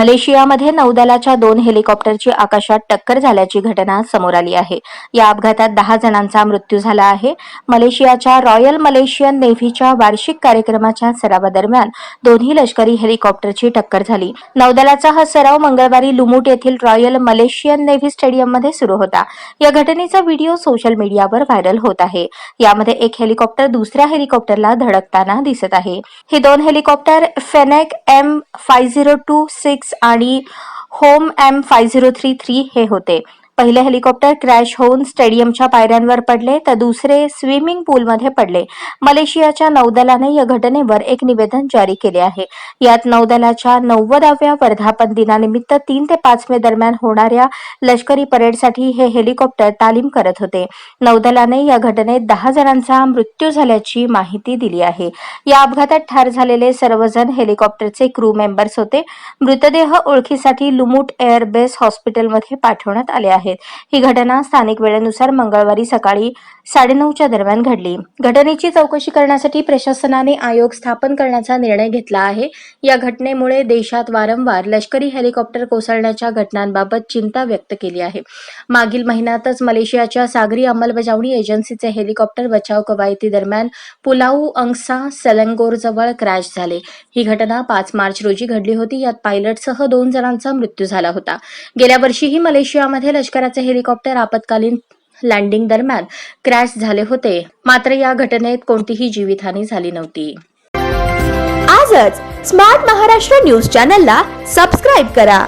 मलेशियामध्ये नौदलाच्या दोन हेलिकॉप्टरची आकाशात टक्कर झाल्याची घटना समोर आली आहे. या अपघातात दहा जणांचा मृत्यू झाला आहे. मलेशियाच्या रॉयल मलेशियन नेव्हीच्या वार्षिक कार्यक्रमाच्या सरावादरम्यान दोन्ही लष्करी हेलिकॉप्टरची टक्कर झाली. नौदलाचा हा सराव मंगळवारी लुमुट येथील रॉयल मलेशियन नेव्ही स्टेडियममध्ये सुरू होता. या घटनेचा व्हिडिओ सोशल मीडियावर व्हायरल होत आहे. यामध्ये एक हेलिकॉप्टर दुसऱ्या हेलिकॉप्टरला धडकताना दिसत आहे. हे दोन helicopter Fennec M five zero two six आणि home M five zero three three हे होते. पहिले हेलिकॉप्टर क्रॅश होऊन स्टेडियमच्या पायऱ्यांवर पडले तर दुसरे स्विमिंग पूलमध्ये पडले. मलेशियाच्या नौदलाने या घटनेवर एक निवेदन जारी केले आहे. यात नौदलाच्या नव्वदाव्या वर्धापन दिनानिमित्त तीन ते पाच मे दरम्यान होणाऱ्या लष्करी परेडसाठी हे हेलिकॉप्टर तालीम करत होते. नौदलाने या घटनेत दहा जणांचा मृत्यू झाल्याची माहिती दिली आहे. या अपघातात ठार झालेले सर्वजण हेलिकॉप्टरचे क्रू मेंबर्स होते. मृतदेह ओळखीसाठी लुमुट एअरबेस हॉस्पिटलमध्ये पाठवण्यात आले आहेत ही घटना स्थानिक वेळेनुसार मंगळवारी सकाळी साडेनऊच्या दरम्यान घडली. घटनेची चौकशी करण्यासाठी प्रशासनाने आयोग स्थापन करण्याचा निर्णय घेतला आहे. या घटनेमुळे देशात वारंवार लष्करी हेलिकॉप्टर कोसळण्याच्या घटनांबाबत चिंता व्यक्त केली आहे. मागील महिन्यातच मलेशियाच्या सागरी अंमलबजावणी एजन्सीचे हेलिकॉप्टर बचाव कवायती दरम्यान पुलाऊ अंगसा सलंगोर जवळ क्रॅश झाले. ही घटना पाच मार्च रोजी घडली होती. यात पायलटसह दोन जणांचा मृत्यू झाला होता. गेल्या वर्षीही मलेशियामध्ये लष्कराचे हेलिकॉप्टर आपत्कालीन लँडिंग दरम्यान क्रॅश झाले होते. मात्र या घटनेत कोणतीही जीवितहानी झाली नव्हती. आजच स्मार्ट महाराष्ट्र न्यूज चॅनलला सबस्क्राईब करा.